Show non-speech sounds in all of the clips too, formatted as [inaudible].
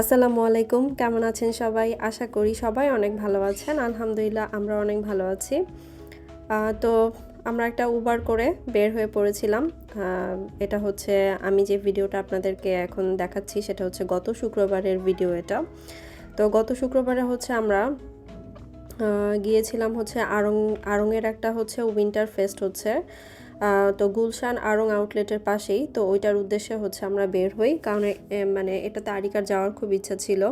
আসসালামু আলাইকুম, কেমন আছেন সবাই? আশা করি সবাই অনেক ভালো আছেন। আলহামদুলিল্লাহ আমরা অনেক ভালো আছি। তো আমরা একটা উবার করে বের হয়ে পড়েছিলাম। এটা হচ্ছে আমি যে ভিডিওটা আপনাদেরকে এখন দেখাচ্ছি, সেটা হচ্ছে গত শুক্রবারের ভিডিও এটা। তো গত শুক্রবারে হচ্ছে আমরা গিয়েছিলাম হচ্ছে আরং আড়ংয়ের একটা হচ্ছে উইন্টার ফেস্ট হচ্ছে। তো গুলশান আরং আউটলেটের পাশেই, তো ওইটার উদ্দেশ্যে হচ্ছে আমরা বের হই। কারণ মানে এটাতে আরিকার যাওয়ার খুব ইচ্ছা ছিল।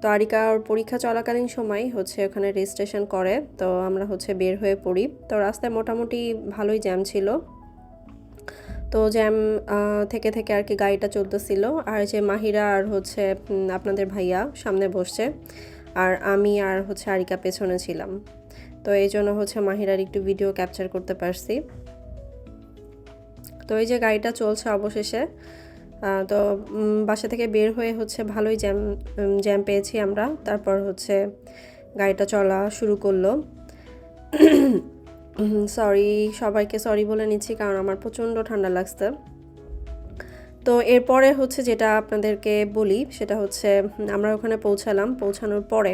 তো আরিকার পরীক্ষা চলাকালীন সময় হচ্ছে ওখানে রেজিস্ট্রেশন করে, তো আমরা হচ্ছে বের হয়ে পড়ি। তো রাস্তায় মোটামুটি ভালোই জ্যাম ছিল। তো জ্যাম থেকে থেকে আর কি গাড়িটা চলতেছিল। আর যে মাহিরা আর হচ্ছে আপনাদের ভাইয়া সামনে বসছে। আর আমি আর হচ্ছে আরিকা পেছনে ছিলাম। তো এই জন্য হচ্ছে মাহিরার একটু ভিডিও ক্যাপচার করতে পারছি। তো এই যে গাড়িটা চলছে অবশেষে তো বাসা থেকে বের হয়ে হচ্ছে ভালোই জ্যাম জ্যাম পেয়েছি আমরা। তারপর হচ্ছে গাড়িটা চলা শুরু করল। সরি সবাইকে সরি বলে নিচ্ছি কারণ আমার প্রচণ্ড ঠান্ডা লাগছে। তো এরপরে হচ্ছে যেটা আপনাদেরকে বলি, সেটা হচ্ছে, আমরা ওখানে পৌঁছালাম। পৌঁছানোর পরে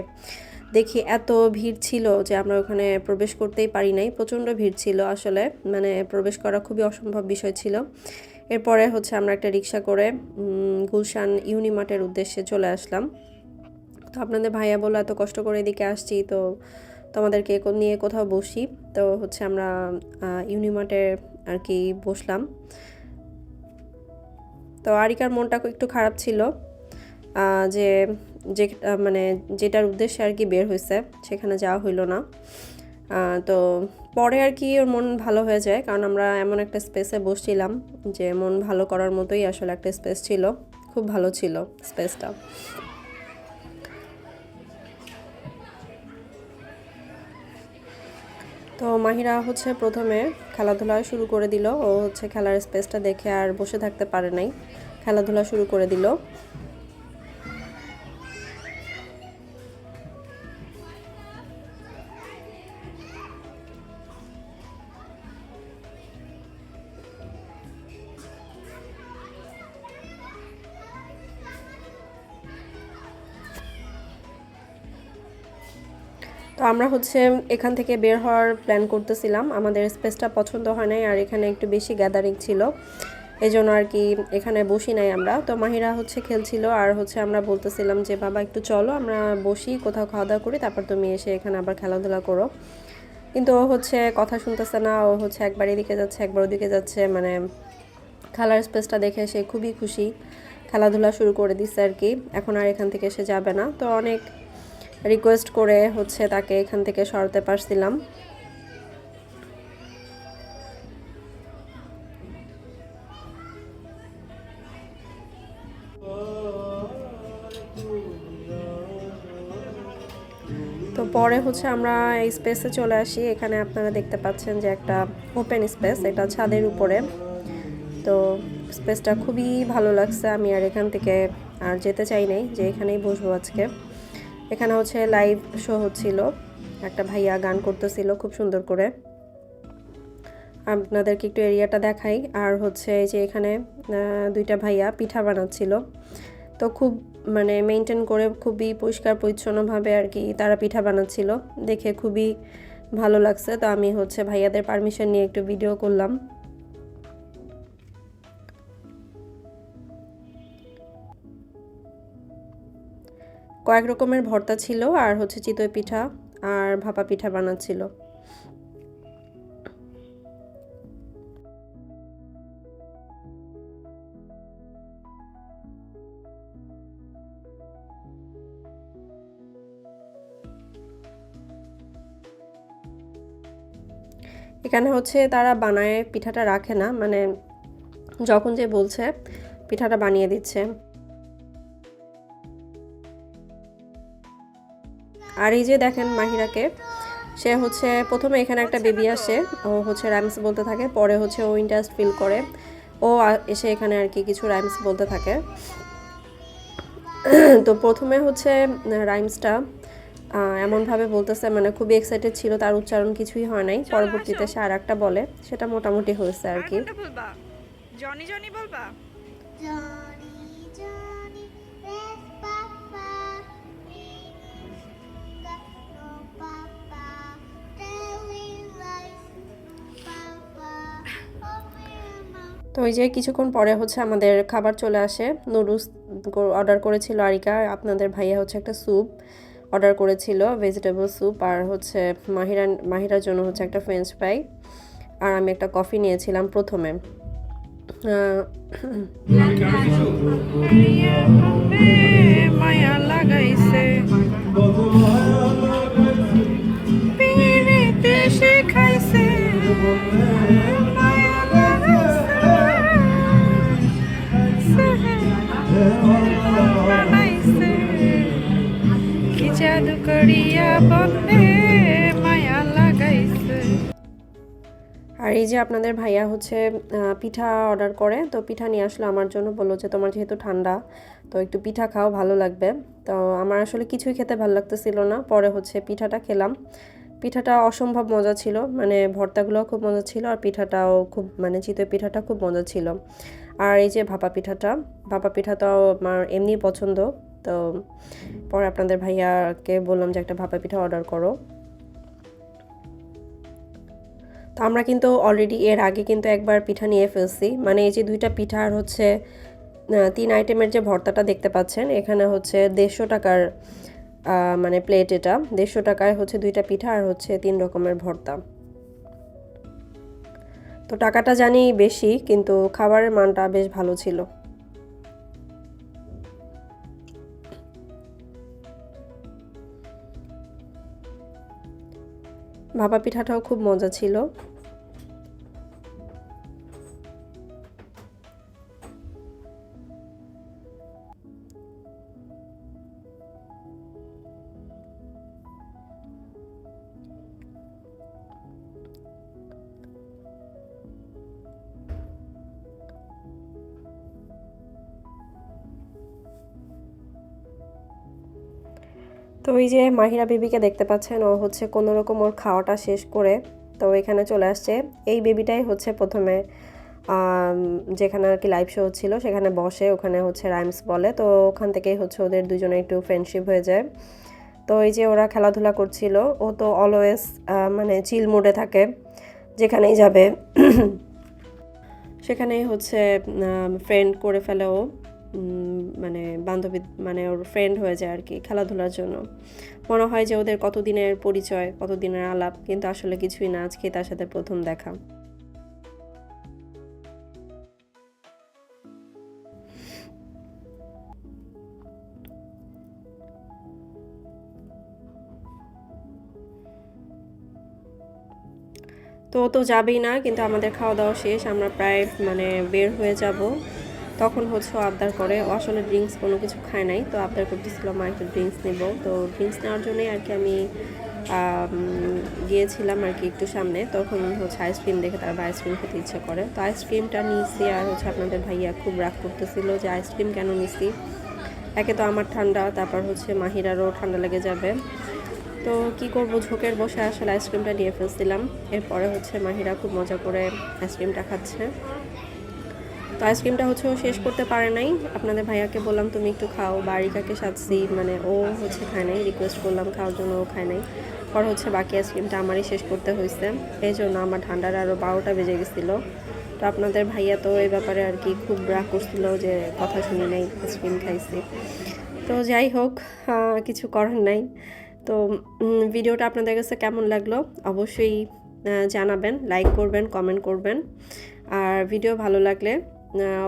দেখি এত ভিড় ছিল যে আমরা ওখানে প্রবেশ করতেই পারি নাই। প্রচণ্ড ভিড় ছিল আসলে মানে প্রবেশ করা খুবই অসম্ভব বিষয় ছিল। এরপরে হচ্ছে আমরা একটা রিক্সা করে গুলশান ইউনিমার্টের উদ্দেশ্যে চলে আসলাম। তো আপনাদের ভাইয়া বলল, এত কষ্ট করে এদিকে আসছি, তো তোমাদেরকে নিয়ে কোথাও বসি। তো হচ্ছে আমরা ইউনিমার্টে আর কি বসলাম। তো আরিকার মনটা একটু খারাপ ছিল যে যে মানে যেটার উদ্দেশ্যে আর কি বের হয়েছে সেখানে যাওয়া হইল না। তো পরে আর কি ওর মন ভালো হয়ে যায়, কারণ আমরা এমন একটা স্পেসে বসছিলাম যে মন ভালো করার মতোই আসলে একটা স্পেস ছিল, খুব ভালো ছিল স্পেসটা। তো মাহিরা হচ্ছে প্রথমে খেলাধুলা শুরু করে দিল, ও হচ্ছে খেলার স্পেসটা দেখে আর বসে থাকতে পারে নাই। খেলাধুলা শুরু করে দিল। তো আমরা হচ্ছে এখান থেকে বের হওয়ার প্ল্যান করতেছিলাম। আমাদের স্পেসটা পছন্দ হয় নাই আর এখানে একটু বেশি গ্যাদারিং ছিল। এই জন্য আর কি এখানে বসি নাই আমরা। তো মাহিরা হচ্ছে খেলছিল আর হচ্ছে আমরা বলতেছিলাম যে, বাবা, একটু চলো, আমরা বসি, কোথাও খাওয়া দাওয়া করি, তারপর তুমি এসে এখানে আবার খেলাধুলা করো। কিন্তু ও হচ্ছে কথা শুনতেছে না, ও হচ্ছে একবার এদিকে যাচ্ছে, একবার ওদিকে যাচ্ছে। মানে খেলার স্পেসটা দেখে সে খুবই খুশি। খেলাধুলা শুরু করে দিচ্ছে আর কি। এখন আর এখান থেকে সে যাবে না। তো অনেক রিকোয়েস্ট করে হচ্ছে তাকে এখান থেকে সরাতে পারছিলাম। তো পরে হচ্ছে আমরা এই স্পেসে চলে আসি। এখানে আপনারা দেখতে পাচ্ছেন যে একটা ওপেন স্পেস এটা ছাদের উপরে। তো স্পেসটা খুবই ভালো লাগছে। আমি আর এখান থেকে আর যেতে চাই নাই, যে এখানেই বসবো আজকে। এখানে হচ্ছে লাইভ শো হচ্ছিল। একটা ভাইয়া গান করতেছিল খুব সুন্দর করে। আপনাদেরকে একটু এরিয়াটা দেখাই। আর হচ্ছে এই যে এখানে দুইটা ভাইয়া পিঠা বানাচ্ছিল। তো খুব মানে মেনটেন করে খুবই পরিষ্কার পরিচ্ছন্নভাবে আর কি তারা পিঠা বানাচ্ছিল। দেখে খুবই ভালো লাগছে। তো আমি হচ্ছে ভাইয়াদের পারমিশন নিয়ে একটু ভিডিও করলাম। কয়েক রকমের ভর্তা ছিল আর হচ্ছে চিতই পিঠা আর ভাপা পিঠা বানাচ্ছিল। এখানে হচ্ছে তারা বানায় পিঠাটা রাখে না মানে যখন যে বলছে, পিঠাটা বানিয়ে দিচ্ছে। আর এই যে দেখেন মাহিরাকে সে হচ্ছে প্রথমে এখানে একটা বেবি আসে ও হচ্ছে রাইমস বলতে থাকে পরে হচ্ছে ও ইন্টারেস্ট ফিল করে ও এসে এখানে আর কি কিছু রাইমস বলতে থাকে। তো প্রথমে হচ্ছে রাইমসটা এমনভাবে বলতেছে মানে খুবই এক্সাইটেড ছিল তার উচ্চারণ কিছুই হয় নাই। পরবর্তীতে সে আর একটা বলে সেটা মোটামুটি হয়েছে আর আর কি জনি জনি বলবা? তো ওই যে কিছুক্ষণ পরে হচ্ছে আমাদের খাবার চলে আসে। নুডলস অর্ডার করেছিল আরিকা, আপনাদের ভাইয়া হচ্ছে একটা স্যুপ অর্ডার করেছিল ভেজিটেবল স্যুপ আর হচ্ছে মাহিরা মাহিরার জন্য হচ্ছে একটা ফ্রেঞ্চ ফ্রাই আর আমি একটা কফি নিয়েছিলাম প্রথমে। মায়া লাগাইছে। আর এই যে আপনাদের ভাইয়া হচ্ছে পিঠা অর্ডার করে, তো পিঠা নিয়ে আসলো আমার জন্য, বলল যে তোমার যেহেতু ঠান্ডা, তো একটু পিঠা খাও, ভালো লাগবে। তো আমার আসলে কিছুই খেতে ভালো লাগতেছিল না, পরে হচ্ছে পিঠাটা খেলাম। পিঠাটা অসম্ভব মজা ছিল মানে ভর্তাগুলোও খুব মজা ছিল, আর পিঠাটাও খুব মানে চিতই পিঠাটা খুব মজা ছিল। আর এই যে ভাপা পিঠাটা, ভাপা পিঠাটাও আমার এমনি পছন্দ, তো পরে আপনাদের ভাইয়াকে বললাম যে একটা ভাপা পিঠা অর্ডার করো। তো আমরা কিন্তু অলরেডি এর আগে কিন্তু একবার পিঠা নিয়ে ফেলছি। মানে এই যে দুইটা পিঠা আর হচ্ছে তিন আইটেমের যে ভর্তাটা দেখতে পাচ্ছেন, এখানে হচ্ছে দেড়শো টাকার মানে প্লেট এটা। দেড়শো টাকায় হচ্ছে দুইটা পিঠা আর হচ্ছে তিন রকমের ভর্তা। তো টাকাটা জানি বেশি, কিন্তু খাবারের মানটা বেশ ভালো ছিল। ভাপা পিঠাটাও খুব মজা ছিল। তো ওই যে মাহিরা বেবিকে দেখতে পাচ্ছেন, ও হচ্ছে কোনো রকম ওর খাওয়াটা শেষ করে তো এখানে চলে আসছে। এই বেবিটাই হচ্ছে প্রথমে যেখানে আর কি লাইভ শো হচ্ছিল সেখানে বসে, ওখানে হচ্ছে রাইমস বলে। তো ওখান থেকেই হচ্ছে ওদের দুজনে একটু ফ্রেন্ডশিপ হয়ে যায়। তো এই যে ওরা খেলাধুলা করছিল, ও তো অলওয়েজ মানে চিল মুডে থাকে, যেখানেই যাবে। [clears throat] সেখানেই হচ্ছে ফ্রেন্ড করে ফেলে ও। মানে বান্ধবী মানে ওর ফ্রেন্ড হয়ে যায় আর কি খেলাধুলার জন্য। মনে হয় যে ওদের কতদিনের পরিচয়, কতদিনের আলাপ, কিন্তু আসলে কিছুই না। আজকে তার সাথে প্রথম দেখা। তো তো যাবেই না, কিন্তু আমাদের খাওয়া দাওয়া শেষ। আমরা প্রায় মানে বের হয়ে যাব। তখন হচ্ছে আবদার করে আসলে ড্রিঙ্কস কোনো কিছু খায় নাই, তো আবদার করতেছিল মা, একটু ড্রিঙ্কস নেব। তো ড্রিঙ্কস নেওয়ার জন্যই আর কি আমি গিয়েছিলাম আর কি একটু সামনে। তখন হচ্ছে আইসক্রিম দেখে তার আইসক্রিম খেতে ইচ্ছে করে। তো আইসক্রিমটা নিয়েছি আর হচ্ছে আপনাদের ভাইয়া খুব রাগ করতেছিল যে আইসক্রিম কেন নিছি? একে তো আমার ঠান্ডা, তারপর হচ্ছে মাহিরারও ঠান্ডা লেগে যাবে। তো কি করব, ঝোঁকের বসে আসলে আইসক্রিমটা নিয়ে ফেলছিলাম। এরপরে হচ্ছে মাহিরা খুব মজা করে আইসক্রিমটা খাচ্ছে। তো আইসক্রিমটা হচ্ছে ও শেষ করতে পারে নাই। আপনাদের ভাইয়াকে বললাম, তুমি একটু খাও। বারিকাকে সাজছি মানে ও হচ্ছে খায় নাই। রিকোয়েস্ট করলাম, খাওয়ার জন্য ও খায় নাই। পর হচ্ছে বাকি আইসক্রিমটা আমারই শেষ করতে হয়েছে এই জন্য আমার ঠান্ডার আরও বারোটা বেজে গেছিল। তো আপনাদের ভাইয়া তো এই ব্যাপারে আর কি খুব রাগ করছিল যে কথা শুনি নাই, আইসক্রিম খাইছি। তো যাই হোক কিছু করার নাই। তো ভিডিওটা আপনাদের কাছে কেমন লাগল? অবশ্যই জানাবেন, লাইক করবেন, কমেন্ট করবেন। আর ভিডিও ভালো লাগলে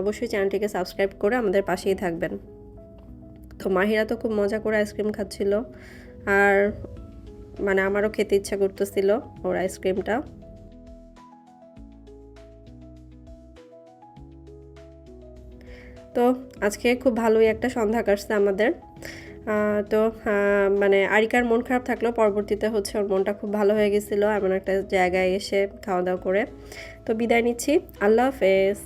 অবশ্যই চ্যানেলটিকে সাবস্ক্রাইব করে আমাদের পাশেই থাকবেন। তো মাহিরা তো খুব মজা করে আইসক্রিম খাচ্ছিল। আর মানে আমারও খেতে ইচ্ছা করতেছিল ওর আইসক্রিমটা। তো আজকে খুব ভালোই একটা সন্ধ্যা কাটছে আমাদের। তো মানে আরিকার মন খারাপ থাকলেও পরবর্তীতে হচ্ছে ওর মনটা খুব ভালো হয়ে গেছিল। এমন একটা জায়গায় এসে খাওয়া দাওয়া করে। তো বিদায় নিচ্ছি। আল্লাহ হাফেজ।